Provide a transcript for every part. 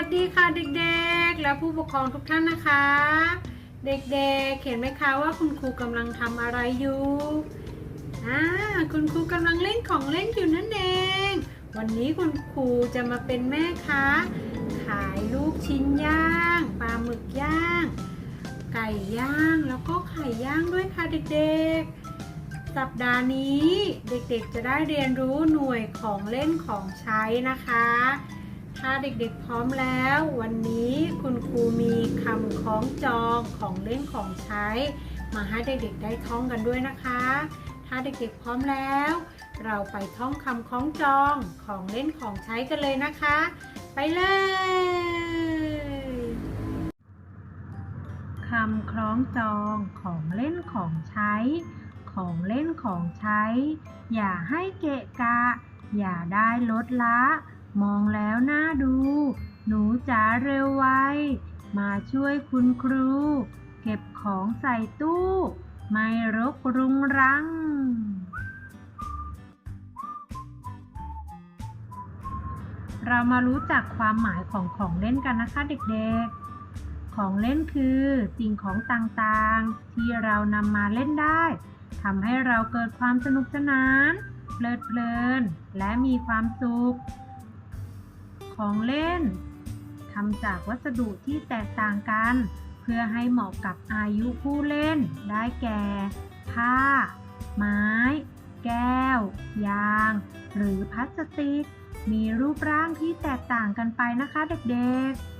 วัสดีค่ะเด็กๆ และผู้ปกครองทุกท่านนะคะ เด็กๆ เห็นไหมคะว่าคุณครูกำลังทำอะไรอยู่อ่าคุณครูกำลังเล่นของเล่นอยู่นั่นเอง วันนี้คุณครูจะมาเป็นแม่ค้าขายลูกชิ้นย่างปลาหมึกย่าง ไก่ย่างแล้วก็ไข่ย่างด้วยค่ะเด็กๆสัปดาห์นี้เด็กๆจะได้เรียนรู้หน่วยของเล่นของใช้นะคะ ถ้าเด็กๆพร้อมแล้ว วันนี้คุณครูมีคำคล้องจองของเล่นของใช้ มาให้เด็กๆได้ท่องกันด้วยนะคะ ถ้าเด็กๆพร้อมแล้ว เราไปท่องคำคล้องจองของเล่นของใช้กันเลยนะคะ ไปเลยคำคล้องจองของเล่นของใช้ ของเล่นของใช้ อย่าให้เกะกะ อย่าได้ลดละ มองแล้วน่าดู หนูจ๋าเร็วไว มาช่วยคุณครู เก็บของใส่ตู้ ไม่รกรุงรัง เรามารู้จักความหมายของของเล่นกันนะคะเด็กๆของเล่นคือสิ่งของต่างๆ ที่เรานำมาเล่นได้ทำให้เราเกิดความสนุกสนาน เพลิดเพลิน และมีความสุข ของเล่นทำจากวัสดุที่แตกต่างกัน เพื่อให้เหมาะกับอายุผู้เล่น ได้แก่ ผ้า ไม้ แก้ว ยาง หรือพลาสติก มีรูปร่างที่แตกต่างกันไปนะคะเด็กๆ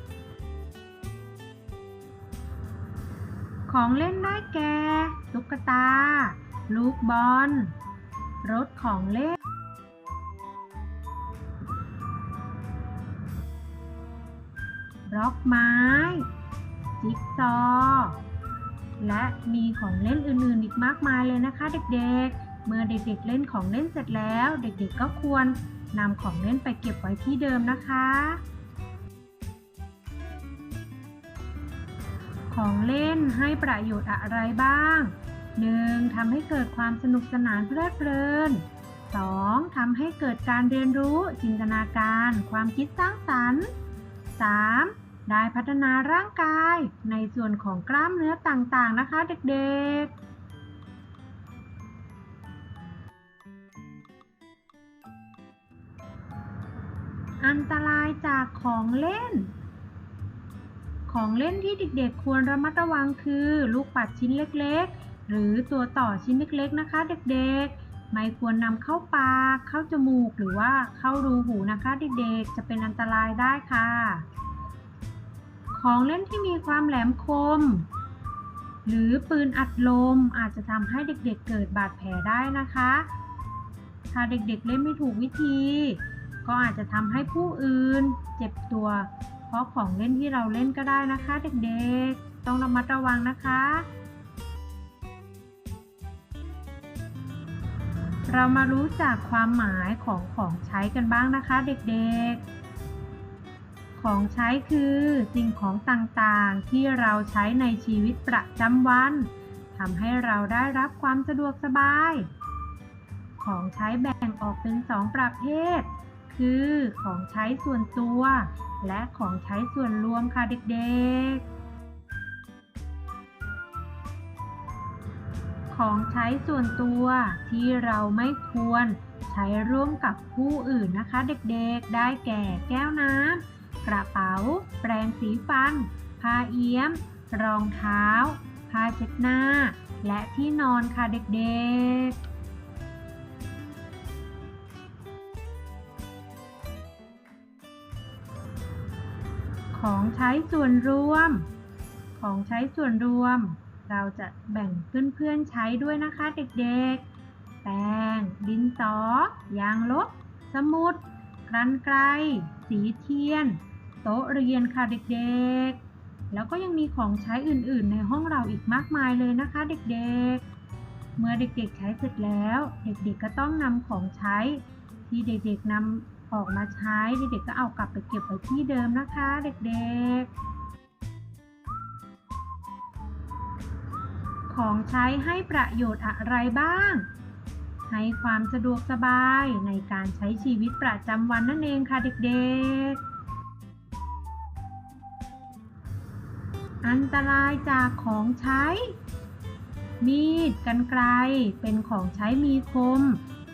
ของเล่นได้แก่ ตุ๊กตา ลูกบอล รถของเล่น บล็อกไม้ จิ๊กซอว์และมีของเล่นอื่นๆอีกมากมายเลยนะคะ เด็กๆ เมื่อเด็กๆเล่นของเล่นเสร็จแล้ว เด็กๆก็ควรนำของเล่นไปเก็บไว้ที่เดิมนะคะ ของเล่นให้ประโยชน์อะไรบ้าง 1. ทำให้เกิดความสนุกสนานเพลิดเพลิน 2. ทำให้เกิดการเรียนรู้ จินตนาการ ความคิดสร้างสรรค์ 3. ได้พัฒนาร่างกายในส่วนของกล้ามเนื้อต่างๆนะคะเด็กๆอันตรายจากของเล่น ของเล่นที่เด็กๆ ควรระมัดระวังคือ ลูกปัดชิ้นเล็กๆ หรือตัวต่อชิ้นเล็กๆ นะคะเด็กๆ ไม่ควรนำเข้าปาก เข้าจมูก หรือว่าเข้ารูหูนะคะเด็กๆ จะเป็นอันตรายได้ค่ะ ของเล่นที่มีความแหลมคม หรือปืนอัดลมอาจจะทำให้เด็กๆ เกิดบาดแผลได้นะคะ ถ้าเด็กๆ เล่นไม่ถูกวิธี ก็อาจจะทำให้ผู้อื่น เจ็บตัว เพราะของเล่นที่เราเล่นก็ได้นะคะ เด็กๆ ต้องระมัดระวังนะคะ เรามารู้จักความหมายของของใช้กันบ้างนะคะเด็กๆ ของใช้คือสิ่งของต่างๆ ที่เราใช้ในชีวิตประจำวันทำให้เราได้รับความสะดวกสบาย ของใช้แบ่งออกเป็นสองประเภท คือของใช้ส่วนตัว และของใช้ส่วนรวมค่ะเด็กๆ ของใช้ส่วนตัวที่เราไม่ควรใช้ร่วมกับผู้อื่นนะคะ เด็กๆ ได้แก่แก้วน้ำกระเป๋า แปรงสีฟัน ผ้าเอี้ยม รองเท้า ผ้าเช็ดหน้า และที่นอนค่ะเด็กๆของใช้ส่วนรวม ของใช้ส่วนรวม เราจะแบ่งเพื่อนๆใช้ด้วยนะคะเด็กๆ แป้ง ดินสอ ยางลบ สมุด กรันไกร สีเทียน โต๊ะเรียนค่ะเด็กๆ แล้วก็ยังมีของใช้อื่นๆ ในห้องเราอีกมากมายเลยนะคะเด็กๆ เมื่อเด็กๆใช้เสร็จแล้ว เด็กๆก็ต้องนำของใช้ ที่เด็กๆนำออกมาใช้ เด็กๆก็เอากลับไปเก็บไว้ที่เดิมนะคะ เด็กๆ ของใช้ให้ประโยชน์อะไรบ้าง ให้ความสะดวกสบายในการใช้ชีวิตประจำวันนั่นเองค่ะเด็กๆ อันตรายจากของใช้ มีดกรรไกรเป็นของใช้มีคม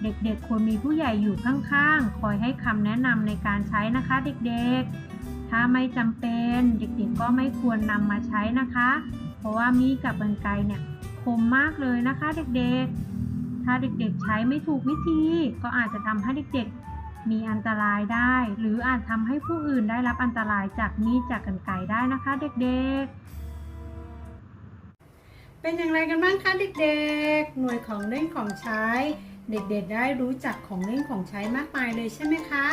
เด็กๆควรมีผู้ใหญ่อยู่ข้างๆ คอยให้คำแนะนำในการใช้นะคะเด็กๆถ้าไม่จำเป็นเด็กๆก็ไม่ควรนำมาใช้นะคะ เพราะว่ามีดกับกรรไกรเนี่ย คมมากเลยนะคะเด็กๆ ถ้าเด็กๆใช้ไม่ถูกวิธี ก็อาจจะทำให้เด็กๆ มีอันตรายได้ หรืออาจทำให้ผู้อื่นได้รับอันตรายจากมีดจากกรรไกได้นะคะเด็กๆเป็นอย่างไรกันบ้างคะเด็กๆ หน่วยของเล่นของใช้ เด็กๆ ได้รู้จักของเล่นของใช้มากมายเลยใช่ไหมคะ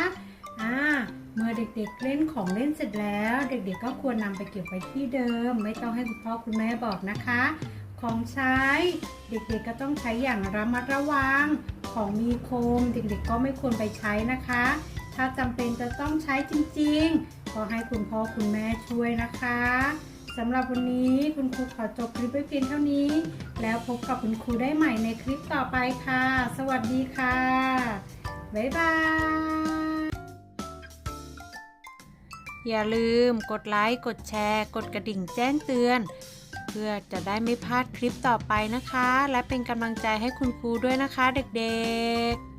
อ่าเมื่อเด็กๆ เล่นของเล่นเสร็จแล้ว เด็กๆ ก็ควรนำไปเก็บไว้ที่เดิม ไม่ต้องให้คุณพ่อคุณแม่บอกนะคะ ของใช้ เด็กๆก็ต้องใช้อย่างระมัดระวัง ของมีคม เด็กๆก็ไม่ควรไปใช้นะคะ ถ้าจำเป็นจะต้องใช้จริงๆก็ให้คุณพ่อคุณแม่ช่วยนะคะสำหรับวันนี้คุณครูขอจบคลิปไว้เพียงเท่านี้ แล้วพบกับคุณครูได้ใหม่ในคลิปต่อไปค่ะ สวัสดีค่ะ บ๊ายบาย อย่าลืมกดไลค์ กดแชร์ กดกระดิ่งแจ้งเตือน พื่อจะได้ไม่พลาดคลิปต่อไปนะคะ และเป็นกำลังใจให้คุณครูด้วยนะคะเด็กๆ